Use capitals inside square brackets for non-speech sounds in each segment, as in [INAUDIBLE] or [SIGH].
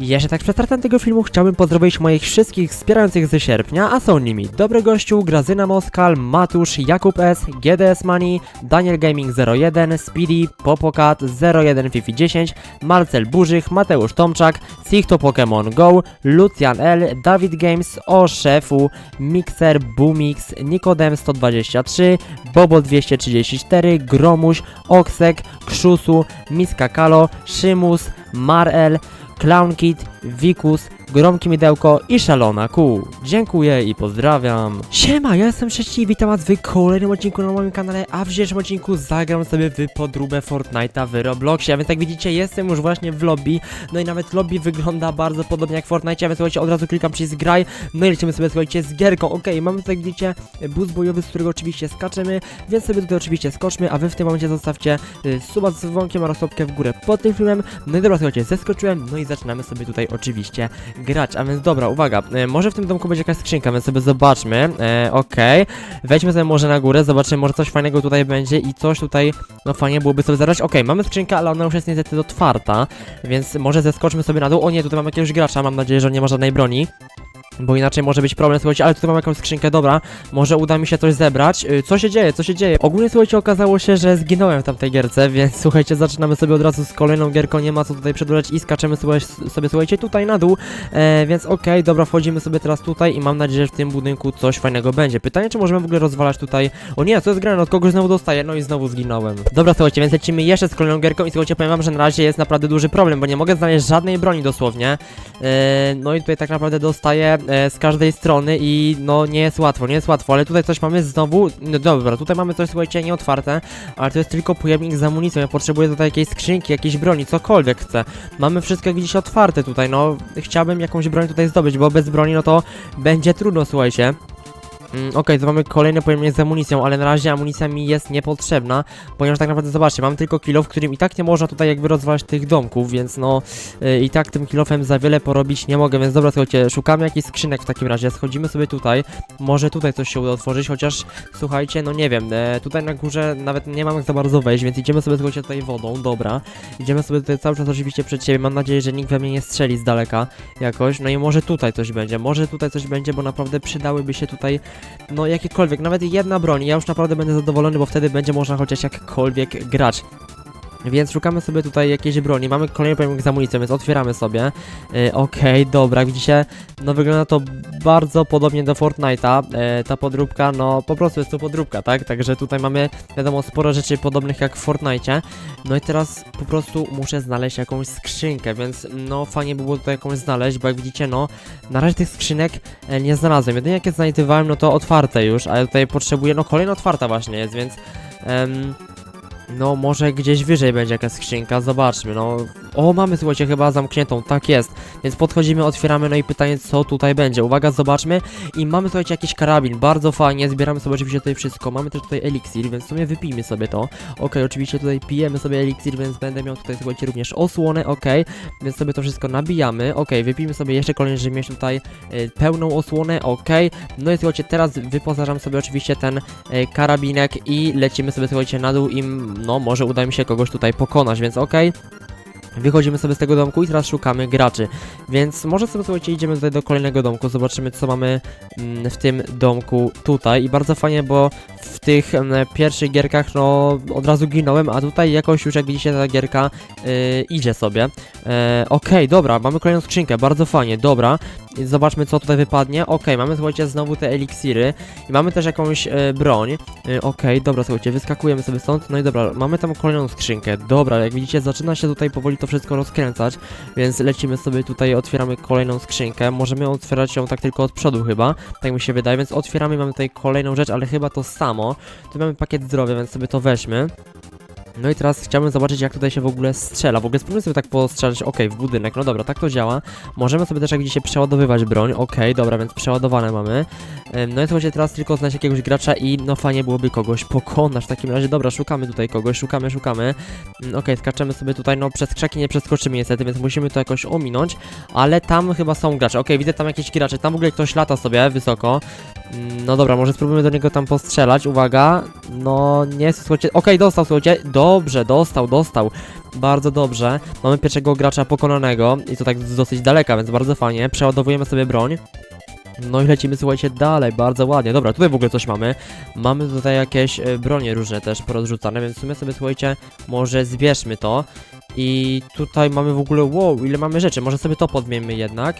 Jeszcze tak przed startem tego filmu chciałbym pozdrowić moich wszystkich wspierających ze sierpnia, a są nimi Dobry Gościu, Grazyna Moskal, Matusz, Jakub S, GDS Money, Daniel Gaming 01, Speedy, Popokat 01 Fifi 10, Marcel Burzych, Mateusz Tomczak, Sichto Pokémon Go, Lucian L, Dawid Games, O Szefu, Mixer, Boomix, Nikodem 123, Bobo 234, Gromuś, Oksek, Krzusu, Miska Kalo, Szymus, Marel, Clown Kid, Wikus, Gromki Mydełko i Szalona Ku. Dziękuję i pozdrawiam. Siema, ja jestem Trzeci i witam was w kolejnym odcinku na moim kanale, a w dzisiejszym odcinku zagram sobie w podróbę Fortnite'a w Robloxie, a więc jak widzicie jestem już właśnie w lobby, no i nawet lobby wygląda bardzo podobnie jak w Fortnite, a więc słuchajcie, od razu klikam przycisk graj, no i lecimy sobie słuchajcie z gierką, okej, mamy tutaj widzicie bus bojowy, z którego oczywiście skaczemy, więc sobie tutaj oczywiście skoczmy, a wy w tym momencie zostawcie y, suba z dzwonkiem oraz łapkę w górę pod tym filmem, no i dobra słuchajcie, zeskoczyłem, no i zaczynamy sobie tutaj oczywiście grać, a więc dobra, uwaga, e, może w tym domku będzie jakaś skrzynka, więc sobie zobaczmy, e, okej, wejdźmy sobie może na górę, zobaczymy, może coś fajnego tutaj będzie i coś tutaj, no fajnie byłoby sobie zabrać, okej, mamy skrzynkę, ale ona już jest niestety otwarta, więc może zeskoczmy sobie na dół, o nie, tutaj mamy jakiegoś gracza, mam nadzieję, że nie ma żadnej broni, bo inaczej może być problem, słuchajcie, ale tutaj mam jakąś skrzynkę, dobra, może uda mi się coś zebrać. Y, Co się dzieje, co się dzieje? Ogólnie, słuchajcie, okazało się, że zginąłem w tamtej gierce, [LAUGHS] więc słuchajcie, zaczynamy sobie od razu z kolejną gierką, nie ma co tutaj przedłużać i skaczemy sobie, sobie słuchajcie, tutaj na dół, e, więc okej, dobra, wchodzimy sobie teraz tutaj i mam nadzieję, że w tym budynku coś fajnego będzie. Pytanie, czy możemy w ogóle rozwalać tutaj... O nie, co jest grane, od kogoś znowu dostaję, no i znowu zginąłem. Dobra, słuchajcie, więc lecimy jeszcze z kolejną gierką i słuchajcie, powiem wam, że na razie jest naprawdę duży problem, bo nie mogę znaleźć żadnej broni dosłownie. E, no i tutaj tak naprawdę dostaję e, z każdej strony i no nie jest łatwo, nie jest łatwo, ale tutaj coś mamy znowu, no dobra, tutaj mamy coś, słuchajcie, nieotwarte, ale to jest tylko pojemnik z amunicją, ja potrzebuję tutaj jakiejś skrzynki, jakiejś broni, cokolwiek chcę. Mamy wszystko widzicie otwarte tutaj, no chciałbym jakąś broń tutaj zdobyć, bo bez broni no to będzie trudno, słuchajcie. Mm, Okej, to mamy kolejny pojemnik z amunicją, ale na razie amunicja mi jest niepotrzebna, ponieważ tak naprawdę, zobaczcie, mam tylko kilo, w którym i tak nie można tutaj jakby rozwalać tych domków, więc no y, i tak tym kilofem za wiele porobić nie mogę, więc dobra, słuchajcie, szukamy jakichś skrzynek w takim razie, schodzimy sobie tutaj, może tutaj coś się uda otworzyć, chociaż słuchajcie, no nie wiem, e, tutaj na górze nawet nie mam jak za bardzo wejść, więc idziemy sobie, słuchajcie, tutaj wodą, dobra, idziemy sobie tutaj cały czas oczywiście przed siebie, mam nadzieję, że nikt we mnie nie strzeli z daleka jakoś, no i może tutaj coś będzie, może tutaj coś będzie, bo naprawdę przydałyby się tutaj no jakiekolwiek, nawet jedna broń, ja już naprawdę będę zadowolony, bo wtedy będzie można chociaż jakkolwiek grać. Więc szukamy sobie tutaj jakiejś broni. Mamy kolejny pojemnik z amunicją, więc otwieramy sobie. Yy, Okej, dobra, widzicie? No wygląda to bardzo podobnie do Fortnite'a. Yy, ta podróbka, no po prostu jest to podróbka, tak? Także tutaj mamy, wiadomo, sporo rzeczy podobnych jak w Fortnite'cie. No i teraz po prostu muszę znaleźć jakąś skrzynkę, więc no fajnie by było tutaj jakąś znaleźć, bo jak widzicie, no na razie tych skrzynek e, nie znalazłem. Jedynie jakie znajdowałem, no to otwarte już, ale tutaj potrzebuję, no kolejna otwarta właśnie jest, więc... em, no, może gdzieś wyżej będzie jakaś skrzynka, zobaczmy, no. O, mamy, słuchajcie, chyba zamkniętą, tak jest. Więc podchodzimy, otwieramy, no i pytanie, co tutaj będzie. Uwaga, zobaczmy. I mamy, słuchajcie, jakiś karabin, bardzo fajnie, zbieramy sobie oczywiście tutaj wszystko. Mamy też tutaj eliksir, więc w sumie wypijmy sobie to. Okej, oczywiście tutaj pijemy sobie eliksir, więc będę miał tutaj, słuchajcie, również osłonę, okej. Więc sobie to wszystko nabijamy, okej, wypijmy sobie jeszcze kolejny, żeby mieć tutaj e, pełną osłonę, okej. No i słuchajcie, teraz wyposażam sobie oczywiście ten e, karabinek i lecimy sobie, słuchajcie, na dół i no, może uda mi się kogoś tutaj pokonać, więc okej. Wychodzimy sobie z tego domku i teraz szukamy graczy. Więc może sobie słuchajcie, idziemy tutaj do kolejnego domku, zobaczymy co mamy mm, w tym domku tutaj. I bardzo fajnie, bo w tych mm, pierwszych gierkach no od razu ginąłem, a tutaj jakoś już jak widzicie ta gierka y, idzie sobie. E, Okej, dobra, mamy kolejną skrzynkę, bardzo fajnie, dobra. Zobaczmy co tutaj wypadnie. Okej, mamy słuchajcie znowu te eliksiry i mamy też jakąś e, broń. E, Okej, dobra, słuchajcie, wyskakujemy sobie stąd. No i dobra, mamy tam kolejną skrzynkę. Dobra, jak widzicie, zaczyna się tutaj powoli to wszystko rozkręcać, więc lecimy sobie tutaj, otwieramy kolejną skrzynkę. Możemy otwierać ją tak tylko od przodu chyba, tak mi się wydaje, więc otwieramy, mamy tutaj kolejną rzecz, ale chyba to samo. Tu mamy pakiet zdrowia, więc sobie to weźmy. No i teraz chciałbym zobaczyć, jak tutaj się w ogóle strzela. W ogóle spróbujmy sobie tak postrzelać, okej, w budynek, no dobra, tak to działa. Możemy sobie też, jak widzicie, przeładowywać broń, okej, dobra, więc przeładowane mamy. No i słuchajcie, teraz tylko znaleźć jakiegoś gracza i no fajnie byłoby kogoś pokonać. W takim razie, dobra, szukamy tutaj kogoś, szukamy, szukamy. Mm, Okej, skaczemy sobie tutaj, no przez krzaki nie przeskoczymy niestety, więc musimy to jakoś ominąć. Ale tam chyba są gracze, okej, widzę tam jakieś gracze, tam w ogóle ktoś lata sobie wysoko. No dobra, może spróbujemy do niego tam postrzelać, uwaga. No, nie, słuchajcie, okej, dostał, słuchajcie, dobrze, dostał, dostał. Bardzo dobrze. Mamy pierwszego gracza pokonanego i to tak z dosyć daleka, więc bardzo fajnie. Przeładowujemy sobie broń. No i lecimy, słuchajcie, dalej, bardzo ładnie. Dobra, tutaj w ogóle coś mamy. Mamy tutaj jakieś e, bronie różne też porozrzucane, więc w sumie sobie, słuchajcie, może zbierzmy to. I tutaj mamy w ogóle, wow, ile mamy rzeczy, może sobie to podmienimy jednak.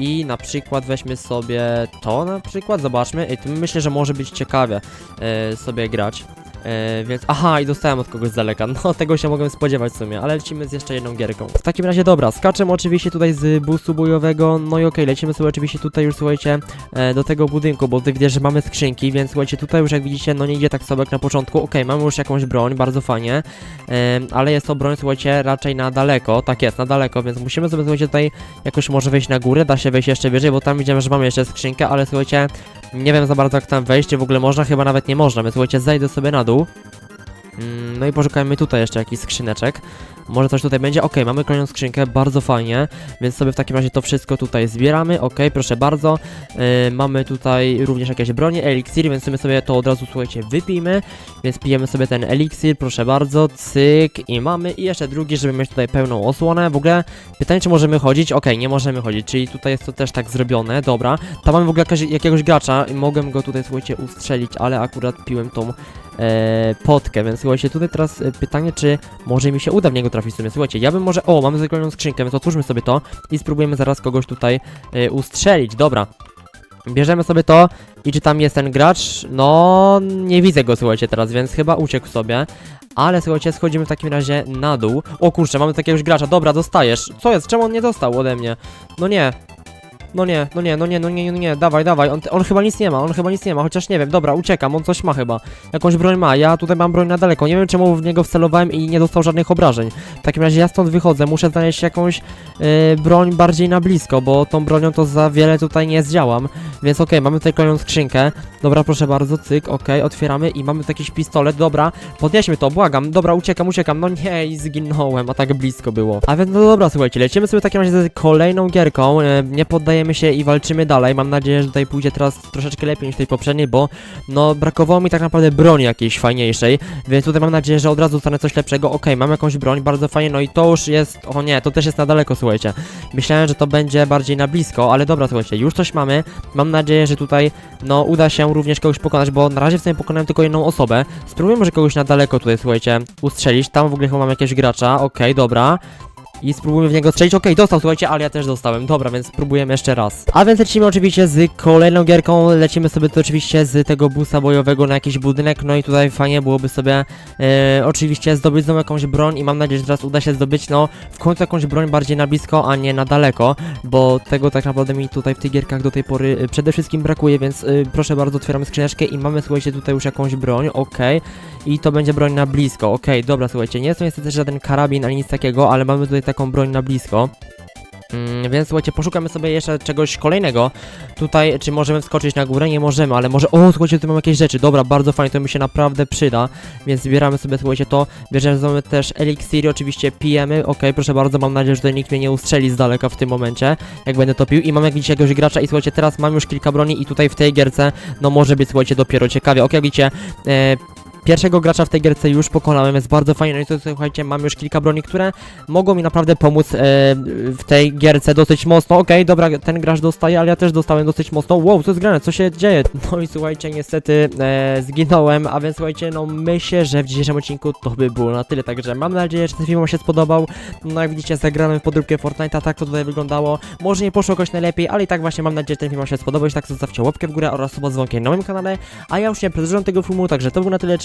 I na przykład weźmy sobie to na przykład, zobaczmy. Ej, tu myślę, że może być ciekawie e, sobie grać. E, więc, aha, i dostałem od kogoś z daleka. No, [LAUGHS] tego się mogłem spodziewać w sumie, ale lecimy z jeszcze jedną gierką. W takim razie, dobra, skaczemy oczywiście tutaj z busu bojowego. No i okej, lecimy sobie oczywiście tutaj już, słuchajcie, e, do tego budynku, bo ty widzisz, że mamy skrzynki, więc słuchajcie, tutaj już jak widzicie, no nie idzie tak sobie jak na początku. Okej, mamy już jakąś broń, bardzo fajnie, e, ale jest to broń, słuchajcie, raczej na daleko. Tak jest, na daleko, więc musimy sobie, słuchajcie, tutaj jakoś może wejść na górę, da się wejść jeszcze wyżej, bo tam widzimy, że mamy jeszcze skrzynkę, ale słuchajcie, nie wiem za bardzo jak tam wejść, czy w ogóle można, chyba nawet nie można, więc słuchajcie, zejdę sobie na dół. Mm, No i poszukajmy tutaj jeszcze jakiś skrzyneczek. Może coś tutaj będzie? Okej, mamy kolejną skrzynkę, bardzo fajnie, więc sobie w takim razie to wszystko tutaj zbieramy. Okej, proszę bardzo. Yy, mamy tutaj również jakieś bronie, eliksir, więc my sobie to od razu, słuchajcie, wypijmy. Więc pijemy sobie ten eliksir, proszę bardzo, cyk i mamy. I jeszcze drugi, żeby mieć tutaj pełną osłonę. W ogóle pytanie, czy możemy chodzić? Okej, nie możemy chodzić, czyli tutaj jest to też tak zrobione, dobra. Tam mamy w ogóle jakaś, jakiegoś gracza i mogłem go tutaj, słuchajcie, ustrzelić, ale akurat piłem tą e, potkę, więc słuchajcie, tutaj teraz e, pytanie, czy może mi się uda w niego trafić w sumie. Słuchajcie, ja bym może, o, mamy zakończoną skrzynkę, więc otwórzmy sobie to i spróbujemy zaraz kogoś tutaj e, ustrzelić, dobra. Bierzemy sobie to i czy tam jest ten gracz? No, nie widzę go, słuchajcie, teraz, więc chyba uciekł sobie. Ale słuchajcie, schodzimy w takim razie na dół. O kurczę, mamy takiegoś gracza, dobra, dostajesz. Co jest? Czemu on nie dostał ode mnie? No nie. No nie, no nie, no nie, no nie, no nie, dawaj, dawaj, on, on chyba nic nie ma, on chyba nic nie ma, chociaż nie wiem, dobra, uciekam, on coś ma chyba, jakąś broń ma, ja tutaj mam broń na daleko, nie wiem czemu w niego wcelowałem i nie dostał żadnych obrażeń. W takim razie ja stąd wychodzę, muszę znaleźć jakąś e, broń bardziej na blisko, bo tą bronią to za wiele tutaj nie zdziałam, więc okej, mamy tutaj kolejną skrzynkę, dobra, proszę bardzo, cyk, okej, otwieramy i mamy tu jakiś pistolet, dobra, podnieśmy to, błagam, dobra, uciekam, uciekam, no nie, i zginąłem, a tak blisko było. A więc, no dobra, słuchajcie, lecimy sobie w takim razie z kolejną gierką, e, nie poddajemy się i walczymy dalej, mam nadzieję, że tutaj pójdzie teraz troszeczkę lepiej niż tej poprzedniej, bo no, brakowało mi tak naprawdę broni jakiejś fajniejszej, więc tutaj mam nadzieję, że od razu dostanę coś lepszego, okej, mam jakąś broń, bardzo fajnie, no i to już jest, o nie, to też jest na daleko, słuchajcie, myślałem, że to będzie bardziej na blisko, ale dobra, słuchajcie, już coś mamy, mam nadzieję, że tutaj, no, uda się również kogoś pokonać, bo na razie w sumie pokonałem tylko jedną osobę, spróbujmy może kogoś na daleko tutaj, słuchajcie, ustrzelić, tam w ogóle chyba mam jakiegoś gracza, okej, dobra, i spróbujmy w niego strzelić. Okej, dostał, słuchajcie, ale ja też dostałem. Dobra, więc spróbujemy jeszcze raz. A więc lecimy oczywiście z kolejną gierką. Lecimy sobie tu oczywiście z tego busa bojowego na jakiś budynek. No i tutaj fajnie byłoby sobie e, oczywiście zdobyć znowu jakąś broń i mam nadzieję, że teraz uda się zdobyć, no, w końcu jakąś broń bardziej na blisko, a nie na daleko, bo tego tak naprawdę mi tutaj w tych gierkach do tej pory e, przede wszystkim brakuje, więc e, proszę bardzo, otwieramy skrzyneczkę i mamy, słuchajcie, tutaj już jakąś broń, okej. I to będzie broń na blisko, okej, dobra, słuchajcie, nie jest to niestety żaden karabin ani nic takiego, ale mamy tutaj taką broń na blisko. Mm, więc słuchajcie, poszukamy sobie jeszcze czegoś kolejnego. Tutaj, czy możemy wskoczyć na górę? Nie możemy, ale może... O, słuchajcie, tu mam jakieś rzeczy. Dobra, bardzo fajnie, to mi się naprawdę przyda. Więc zbieramy sobie, słuchajcie, to. Bierzemy też eliksiry, oczywiście pijemy. Okej, proszę bardzo, mam nadzieję, że tutaj nikt mnie nie ustrzeli z daleka w tym momencie, jak będę to pił. I mam, jak widzicie, jakiegoś gracza i słuchajcie, teraz mam już kilka broni i tutaj w tej gierce, no może być, słuchajcie, dopiero ciekawie. Okej, jak widzicie, e, Pierwszego gracza w tej gierce już pokonałem, jest bardzo fajnie, no i to słuchajcie, mam już kilka broni, które mogą mi naprawdę pomóc e, w tej gierce dosyć mocno. Okej, dobra, ten gracz dostaje, ale ja też dostałem dosyć mocno. Wow, co jest grane, co się dzieje? [LAUGHS] No i słuchajcie, niestety e, zginąłem, a więc słuchajcie, no myślę, że w dzisiejszym odcinku to by było na tyle, także mam nadzieję, że ten film wam się spodobał. No jak widzicie, zagrałem w podróbkę Fortnite'a, tak to tutaj wyglądało. Może nie poszło jakoś najlepiej, ale i tak właśnie mam nadzieję, że ten film wam się spodobał. Jeśli tak, zostawcie łapkę w górę oraz suba dzwonkiem na moim kanale, a ja już nie przedłużam tego filmu, także to było na tyle,